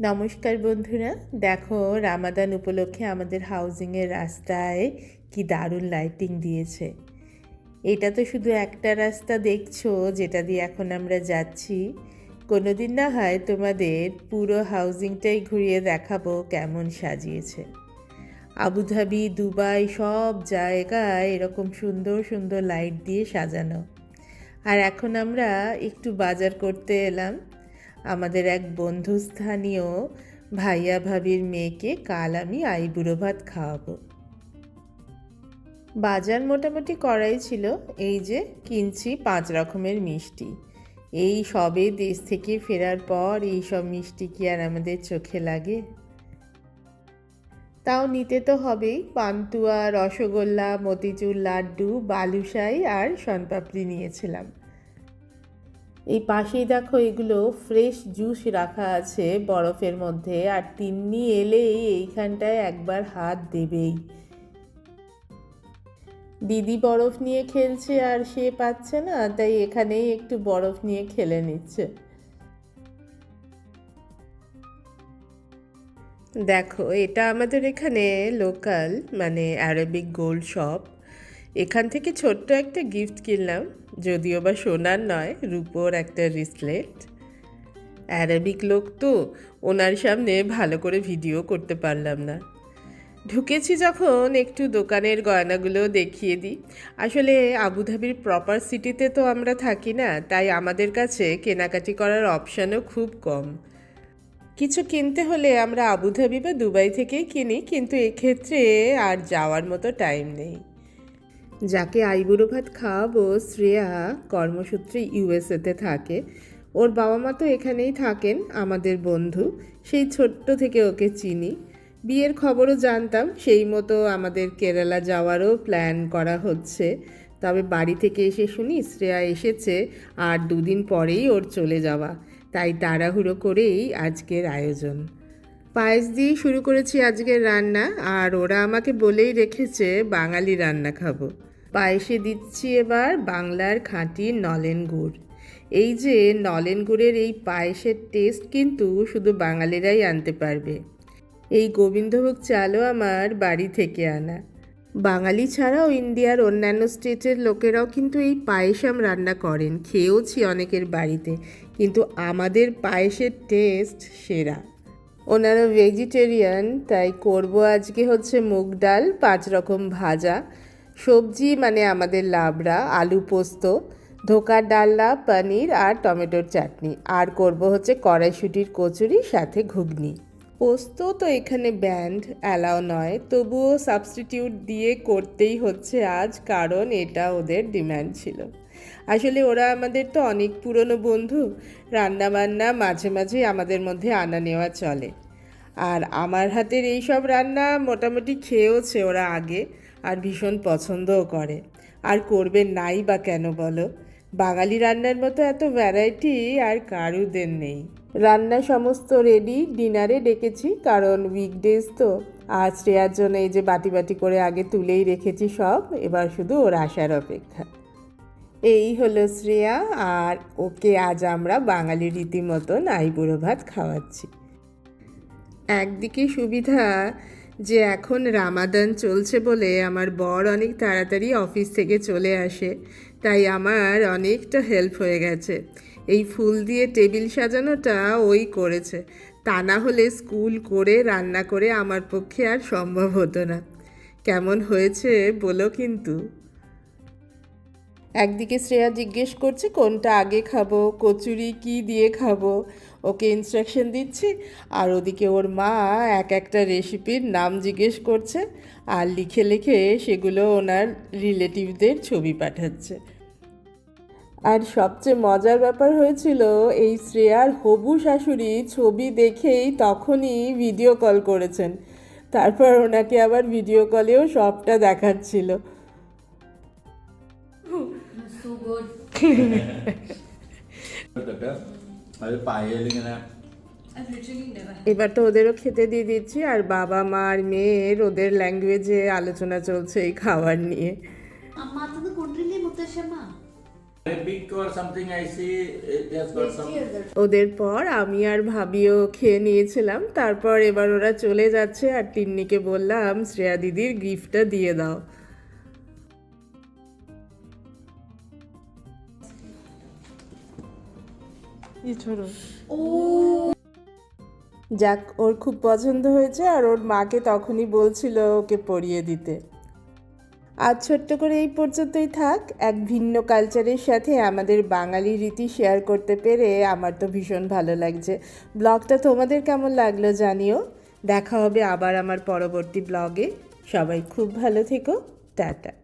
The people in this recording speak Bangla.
নমস্কার বন্ধুরা। দেখো, রামাদান উপলক্ষে আমাদের হাউজিংয়ের রাস্তায় কি দারুণ লাইটিং দিয়েছে। এটা তো শুধু একটা রাস্তা দেখছ, যেটা দিয়ে এখন আমরা যাচ্ছি। কোনো দিন না হয় তোমাদের পুরো হাউজিংটাই ঘুরিয়ে দেখাবো কেমন সাজিয়েছে। আবুধাবি, দুবাই সব জায়গায় এরকম সুন্দর সুন্দর লাইট দিয়ে সাজানো। আর এখন আমরা একটু বাজার করতে এলাম। আমাদের এক বন্ধু স্থানীয় ভাইয়া ভাবির মেয়েকে কাল আমি আইবুড়ো ভাত খাওয়াবো। বাজার মোটামুটি করাই ছিল, এই যে কিনছি পাঁচ রকমের মিষ্টি। এই সবে দেশ থেকে ফেরার পর এই সব মিষ্টি কি আর আমাদের চোখে লাগে? তাও নিতে তো হবেই, পান্তুয়া, রসগোল্লা, মতিচুর লাড্ডু, বালুশাই আর শনপাপড়ি নিয়েছিলাম। এই পাশেই দেখো এগুলো ফ্রেশ জুস রাখা আছে বরফের মধ্যে। আর তিন্নি এলেই এইখানটায় একবার হাত দেবেই। দিদি বরফ নিয়ে খেলছে আর সে পাচ্ছে না, তাই এখানেই একটু বরফ নিয়ে খেলে নিচ্ছে। দেখো, এটা আমাদের এখানে লোকাল মানে অ্যারাবিক গোল্ড শপ এখান থেকে ছোট্ট একটা গিফট কিনলাম। যদিও বা সোনার নয়, রূপোর একটা রিসলেট। অ্যারাবিক লোক তো, ওনার সামনে ভালো করে ভিডিও করতে পারলাম না। ঢুকেছি যখন একটু দোকানের গয়নাগুলো দেখিয়ে দিই। আসলে আবুধাবির প্রপার সিটিতে তো আমরা থাকি না, তাই আমাদের কাছে কেনাকাটি করার অপশানও খুব কম। কিছু কিনতে হলে আমরা আবুধাবি বা দুবাই থেকেই কিনি, কিন্তু এক্ষেত্রে আর যাওয়ার মতো টাইম নেই। যাকে আইবুড়ো ভাত খাওয়াবো, শ্রেয়া কর্মসূত্রে ইউএসএতে থাকে। ওর বাবা মা তো এখানেই থাকেন, আমাদের বন্ধু। সেই ছোট্ট থেকে ওকে চিনি। বিয়ের খবরও জানতাম, সেই মতো আমাদের কেরালা যাওয়ারও প্ল্যান করা হচ্ছে। তবে বাড়ি থেকে এসে শুনি, শ্রেয়া এসেছে আর দুদিন পরেই ওর চলে যাওয়া। তাই তাড়াহুড়ো করেই আজকের আয়োজন। পায়েস দিয়ে শুরু করেছি আজকের রান্না, আর ওরা আমাকে বলেই রেখেছে, বাঙালি রান্না খাব। পায়েসে দিচ্ছি এবার বাংলার খাঁটি নলেন গুড়। এই যে নলেন গুড়ের এই পায়েসের টেস্ট কিন্তু শুধু বাঙালিরাই আনতে পারবে। এই গোবিন্দভোগ চালও আমার বাড়ি থেকে আনা। বাঙালি ছাড়াও ইন্ডিয়ার অন্যান্য স্টেটের লোকেরাও কিন্তু এই পায়েসাম রান্না করেন। খেয়েওছি অনেকের বাড়িতে, কিন্তু আমাদের পায়েসের টেস্ট সেরা। ওনারা ভেজিটেরিয়ান তাই করব আজকে হচ্ছে মুগ ডাল, পাঁচ রকম ভাজা। সবজি মানে আমাদের লাবড়া, আলু পোস্ত, ধোকার ডালনা, পনির আর টমেটোর চাটনি। আর করব হচ্ছে কড়াইশুটির কচুরি, সাথে ঘুগনি। পোস্ত তো এখানে ব্যান্ড, অ্যালাও নয়। তবুও সাবস্টিটিউট দিয়ে করতেই হচ্ছে আজ, কারণ এটা ওদের ডিম্যান্ড ছিল। আসলে ওরা আমাদের তো অনেক পুরনো বন্ধু। রান্নাবান্না মাঝে মাঝে আমাদের মধ্যে আনা নেওয়া চলে। আর আমার হাতের এই সব রান্না মোটামুটি খেয়েওছে ওরা আগে। আর ভীষণ পছন্দও করে। আর করবে নাই বা কেন বলো? বাঙালি রান্নার মতো এত ভ্যারাইটি আর কারুদের নেই। রান্না সমস্ত রেডি ডিনারে ডেকেছি, কারণ উইকডেজ তো। আর শ্রেয়ার জন্য এই যে বাটি বাটি করে আগে তুলেই রেখেছি সব, এবার শুধু ওর আসার অপেক্ষা। এই হলো শ্রেয়া, আর ওকে আজ আমরা বাঙালি রীতিমতন আইবুড়ো ভাত খাওয়াচ্ছি। একদিকে সুবিধা যে এখন রামাদান চলছে বলে আমার বর অনেক তাড়াতাড়ি অফিস থেকে চলে আসে, তাই আমার অনেকটা হেল্প হয়ে গেছে। এই ফুল দিয়ে টেবিল সাজানোটা ওই করেছে। তা না হলে স্কুল করে রান্না করে আমার পক্ষে আর সম্ভব হতো না। কেমন হয়েছে বলো কিন্তু। একদিকে শ্রেয়া জিজ্ঞেস করছে, কোনটা আগে খাব? কচুরি কি দিয়ে খাব? ওকে ইনস্ট্রাকশন দিচ্ছি, আর ওদিকে ওর মা এক একটা রেসিপির নাম জিজ্ঞেস করছে, আর লিখে লিখে সেগুলো ওনার রিলেটিভদের ছবি পাঠাচ্ছে। আর সবচেয়ে মজার ব্যাপার হয়েছিল, এই শ্রেয়ার হবু শাশুড়ি ছবি দেখেই তখনই ভিডিও কল করেছেন। তারপর ওনাকে আবার ভিডিও কলেও সবটা দেখাচ্ছিল। এবার তো ওদেরও খেতে দিয়ে দিচ্ছি আর বাবা মা আর মেয়ের ওদের ল্যাঙ্গুয়েজে আলোচনা চলছে এই খাবার নিয়ে ওদের পর আমি আর ভাবিও খেয়ে নিয়েছিলাম তারপর এবার ওরা চলে যাচ্ছে আর তিন্নিকে বললাম শ্রেয়া দিদির গিফটটা দিয়ে দাও। যাক ওর খুব পছন্দ হয়েছে আর ওর মাকে তখনই বলছিল ওকে পরিয়ে দিতে। আজ ছোট্ট করে এই পর্যন্তই থাক। এক ভিন্ন কালচারের সাথে আমাদের বাঙালি রীতি শেয়ার করতে পেরে আমার তো ভীষণ ভালো লাগছে। ব্লগটা তোমাদের কেমন লাগল জানিও। দেখা হবে আবার আমার পরবর্তী ব্লগে। সবাই খুব ভালো থেকো। টাটা।